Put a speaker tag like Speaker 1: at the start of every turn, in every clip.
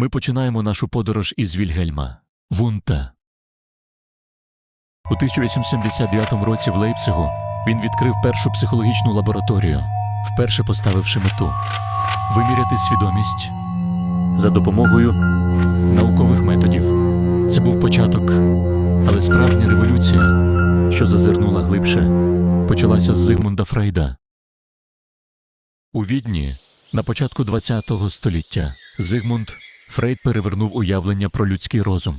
Speaker 1: Ми починаємо нашу подорож із Вільгельма Вунта. У 1879 році в Лейпцигу він відкрив першу психологічну лабораторію, вперше поставивши мету виміряти свідомість за допомогою наукових методів. Це був початок, але справжня революція, що зазирнула глибше, почалася з Зигмунда Фрейда. У Відні на початку ХХ століття Зигмунд Фрейд перевернув уявлення про людський розум.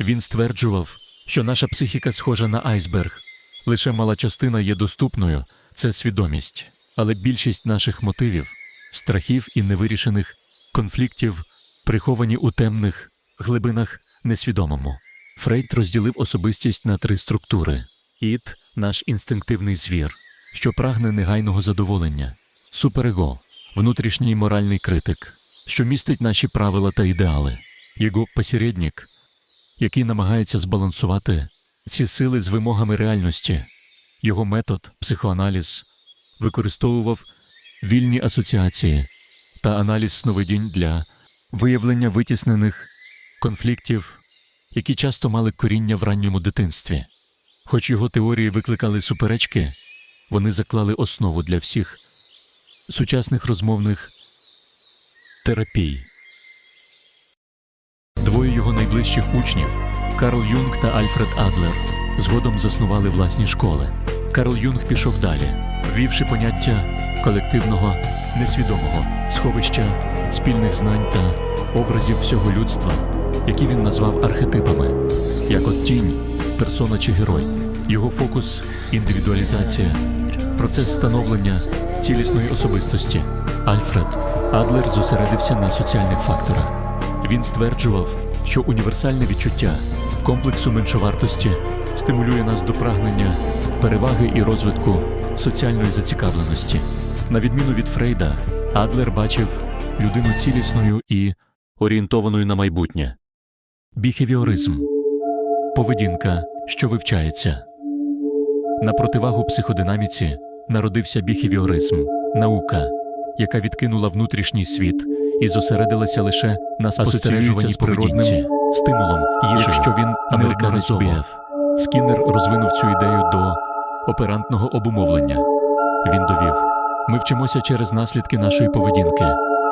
Speaker 1: Він стверджував, що наша психіка схожа на айсберг. Лише мала частина є доступною це свідомість, але більшість наших мотивів, страхів і невирішених конфліктів приховані у темних глибинах несвідомому. Фрейд розділив особистість на три структури: ід наш інстинктивний звір, що прагне негайного задоволення, суперего, внутрішній моральний критик, що містить наші правила та ідеали, його посередник, який намагається збалансувати ці сили з вимогами реальності. Його метод, психоаналіз, використовував вільні асоціації та аналіз сновидінь для виявлення витіснених конфліктів, які часто мали коріння в ранньому дитинстві. Хоч його теорії викликали суперечки, вони заклали основу для всіх сучасних розмовних терапій. Двоє його найближчих учнів Карл Юнг та Альфред Адлер згодом заснували власні школи. Карл Юнг пішов далі, ввівши поняття колективного, несвідомого, сховища спільних знань та образів всього людства, які він назвав архетипами, як от тінь, персона чи герой. Його фокус індивідуалізація, процес становлення цілісної особистості. Альфред Адлер зосередився на соціальних факторах. Він стверджував, що універсальне відчуття комплексу меншовартості стимулює нас до прагнення переваги і розвитку соціальної зацікавленості. На відміну від Фрейда, Адлер бачив людину цілісною і орієнтованою на майбутнє. Біхевіоризм поведінка, що вивчається. На противагу психодинаміці народився біхевіоризм наука, яка відкинула внутрішній світ і зосередилася лише на спостережуванні з природним стимулом, якщо він неодноразово. Скіннер розвинув цю ідею до оперантного обумовлення. Він довів: ми вчимося через наслідки нашої поведінки.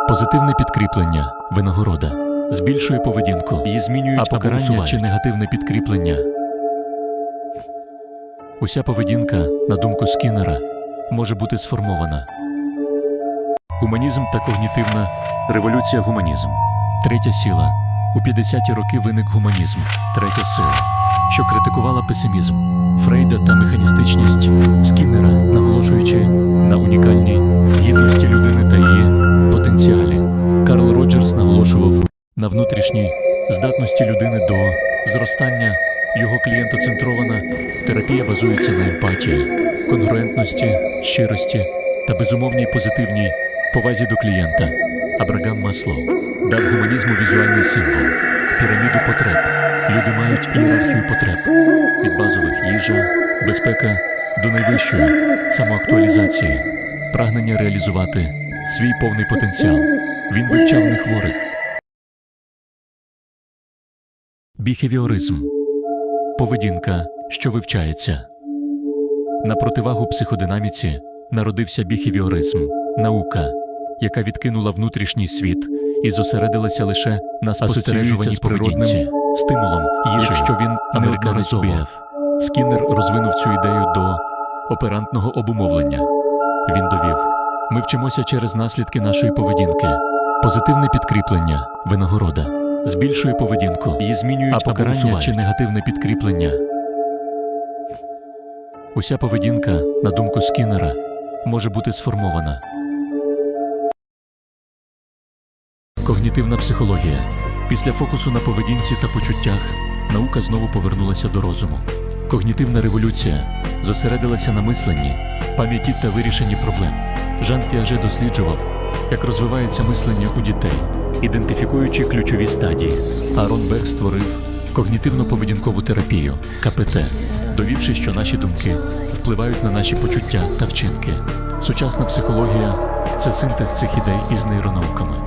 Speaker 1: Позитивне підкріплення, винагорода, збільшує поведінку, її змінюють а покарання чи негативне підкріплення. Уся поведінка, на думку Скіннера, може бути сформована. Гуманізм та когнітивна революція гуманізм. Третя сила. У 50-ті роки виник гуманізм, третя сила, що критикувала песимізм Фрейда та механістичність Скіннера, наголошуючи на унікальній гідності людини та її потенціалі. Карл Роджерс наголошував на внутрішній здатності людини до зростання. Його клієнтоцентрована терапія базується на емпатії, конгруентності, щирості та безумовній позитивній повазі до клієнта. Абрагам Маслоу дав гуманізму візуальний символ піраміду потреб. Люди мають ієрархію потреб від базових їжа, безпека до найвищої самоактуалізації, прагнення реалізувати свій повний потенціал. Він вивчав нехворих. Біхевіоризм поведінка, що вивчається. На противагу психодинаміці народився біхевіоризм наука, яка відкинула внутрішній світ і зосередилася лише на спостережуванні природним стимулом, якщо він неодноразово. Скіннер розвинув цю ідею до оперантного обумовлення. Він довів: ми вчимося через наслідки нашої поведінки, позитивне підкріплення, винагорода, збільшує поведінку, її змінюють а покарання чи негативне підкріплення. Уся поведінка, на думку Скіннера, може бути сформована. Когнітивна психологія. Після фокусу на поведінці та почуттях наука знову повернулася до розуму. Когнітивна революція зосередилася на мисленні, пам'яті та вирішенні проблем. Жан Піаже досліджував, як розвивається мислення у дітей, ідентифікуючи ключові стадії. Арон Бек створив когнітивно-поведінкову терапію КПТ, довівши, що наші думки впливають на наші почуття та вчинки. Сучасна психологія це синтез цих ідей із нейронауками.